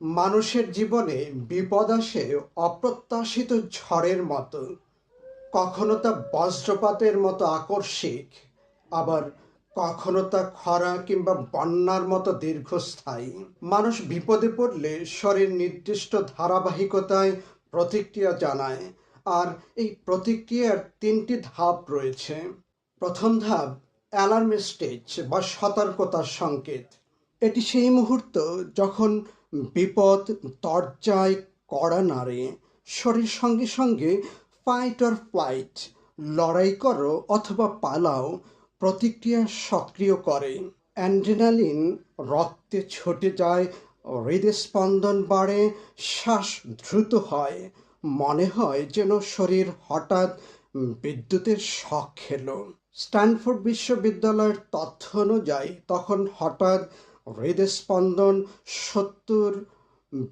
মানুষের জীবনে বিপদ আসে অপ্রত্যাশিত ঝড়ের মতো। কখনো তা বজ্রপাতের মতো আকস্মিক, আবার কখনো তা খরা কিংবা বন্যার মতো দীর্ঘস্থায়ী। মানুষ বিপদে পড়লে শরীর নির্দিষ্ট ধারাবাহিকতায় প্রতিক্রিয়া জানায়, আর এই প্রতিক্রিয়ার তিনটি ধাপ রয়েছে। প্রথম ধাপ, অ্যালার্ম স্টেজ বা সতর্কতার সংকেত। এটি সেই মুহূর্ত যখন বিপদ দরজায় কড়া নাড়ে, শরীর সঙ্গে সঙ্গে ফাইট অর ফ্লাইট লড়াই করো অথবা পালাও, প্রতিক্রিয়া সক্রিয় করে। অ্যান্ড্রেনালিন রক্তে ছুটে যায়, হৃদস্পন্দন বাড়ে, শ্বাস দ্রুত হয়। মনে হয় যেন শরীর হঠাৎ বিদ্যুতের শখ খেলো। স্ট্যানফোর্ড বিশ্ববিদ্যালয়ের তথ্য অনুযায়ী তখন হঠাৎ হৃদস্পন্দন সত্তর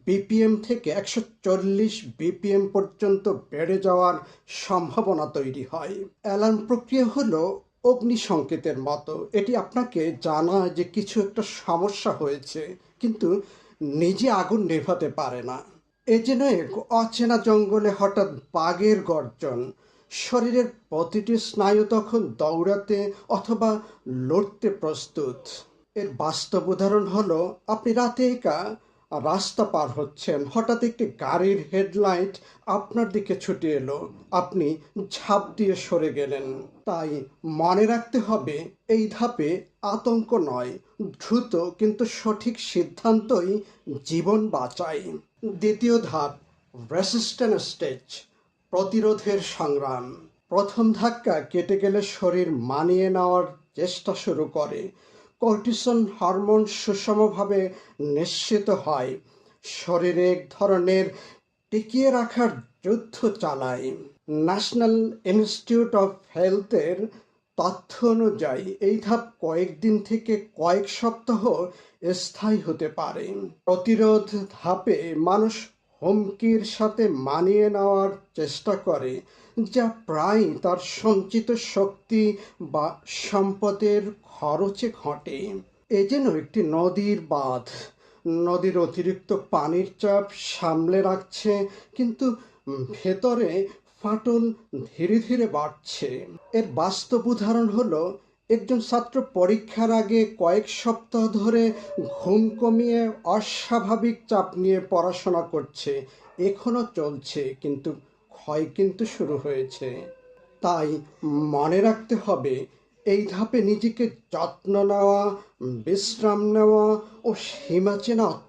বিপিএম থেকে একশো চল্লিশ বিপিএম পর্যন্ত বেড়ে যাওয়ার সম্ভাবনা তৈরি হয়। অ্যালার্ম প্রক্রিয়া হলো অগ্নি সংকেতের মতো। এটি আপনাকে জানায় যে কিছু একটা সমস্যা হয়েছে, কিন্তু নিজে আগুন নেভাতে পারে না। এ যেন এক অচেনা জঙ্গলে হঠাৎ বাঘের গর্জন। শরীরের প্রতিটি স্নায়ু তখন দৌড়াতে অথবা লড়তে প্রস্তুত। এর বাস্তব উদাহরণ হলো, আপনি রাতে একা রাস্তা পার হচ্ছেন, হঠাৎ একটি গাড়ির হেডলাইট আপনার দিকে ছুটে এলো, আপনি ঝাঁপ দিয়ে সরে গেলেন। তাই মনে রাখতে হবে, এই ধাপে আতঙ্ক নয়, দ্রুত কিন্তু সঠিক সিদ্ধান্তই জীবন বাঁচায়। দ্বিতীয় ধাপ রেসিস্ট্যান্ট স্টেজ প্রতিরোধের সংগ্রাম। প্রথম ধাক্কা কেটে গেলে শরীর মানিয়ে নেওয়ার চেষ্টা শুরু করে কর্টিসন হরমোন সুষমভাবে নিশ্চিত হয়। শরীরে এক ধরনের টিকিয়ে রাখার যুদ্ধ চালায়। ন্যাশনাল ইনস্টিটিউট অফ হেলথের তথ্য অনুযায়ী, এই ধাপ কয়েকদিন থেকে কয়েক সপ্তাহ স্থায়ী হতে পারে। প্রতিরোধ ধাপে মানুষ হুমকির সাথে মানিয়ে নেওয়ার চেষ্টা করে, যা প্রায় তার সঞ্চিত শক্তি বা সম্পদের খরচে ঘটে। এ যেন একটি নদীর বাঁধ। নদীর অতিরিক্ত পানির চাপ সামলে রাখছে, কিন্তু ভেতরে ফাটল ধীরে ধীরে বাড়ছে। এর বাস্তব উদাহরণ হলো একজন ছাত্র পরীক্ষার আগে কয়েক সপ্তাহ ধরে ঘুম কমিয়ে অস্বাভাবিক চাপ নিয়ে পড়াশোনা করছে। এখনও চলছে, কিন্তু ক্ষয় কিন্তু শুরু হয়েছে। তাই মনে রাখতে হবে, এই ধাপে নিজেকে যত্ন নেওয়া, বিশ্রাম নেওয়া ও সীমা চেনা